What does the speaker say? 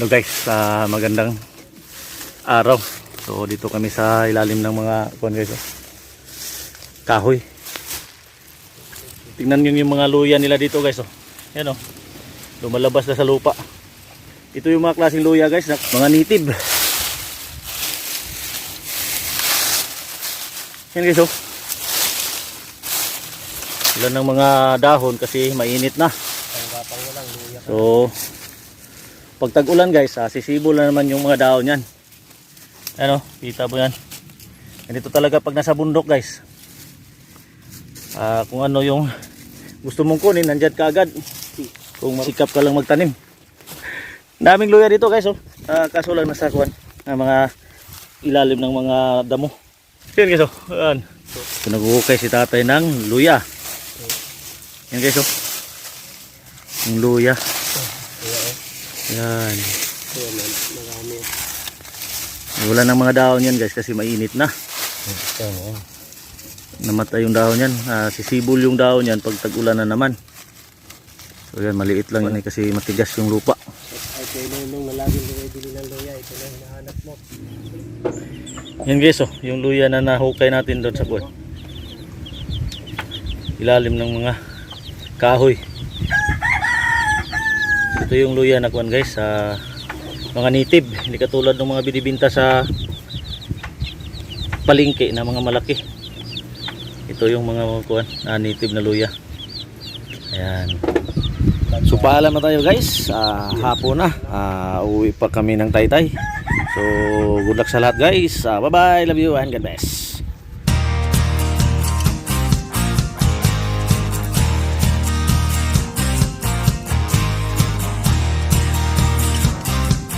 Hello guys, ah, magandang araw. So dito kami sa ilalim ng mga kuan guys. oh. Kahoy. Tingnan niyo yung mga luya nila dito guys. Oh. Yan oh. Lumalabas na sa lupa. Ito yung mga klaseng luya guys, na, mga native. Yan guys oh. Ilan ng mga dahon kasi mainit na. So, pag tag-ulan guys, ah, sisibol na naman yung mga dahon yan. Ano, kita mo yan. Ganito talaga pag nasa bundok guys. Ah, kung ano yung gusto mong kunin, nandyan ka agad. Kung sikap ka lang magtanim. Daming luya dito guys, oh. Ah, kaso lang nasa kuwan, ah, mga ilalim ng mga damo. Yan guys, oh. Yan. So, nag-uukay si tatay ng luya. Yan guys, oh. Yung luya. Yan. Kaya man, marami. Wala ng mga dahon yan guys kasi mainit na. Eh. Namatay yung dahon yan. Ah, sisibol yung dahon yan pag tag-ulan na naman. So yan, maliit lang yan eh, kasi matigas yung lupa. Ay kay Nunong na laging bumibili ng luya. Ito na hinahanap mo. Yan guys oh, yung luya na nahukay natin doon sa buwan. Ilalim ng mga kahoy. Ito yung luya na kuwan guys sa mga native. Hindi katulad ng mga binibinta sa palengke na mga malaki. Ito yung mga kuwan na native na luya. Ayan. So paalam na tayo guys. Ah, hapon na. Ah, uwi pa kami ng taytay. So good luck sa lahat guys. Ah, bye bye. Love you and God bless.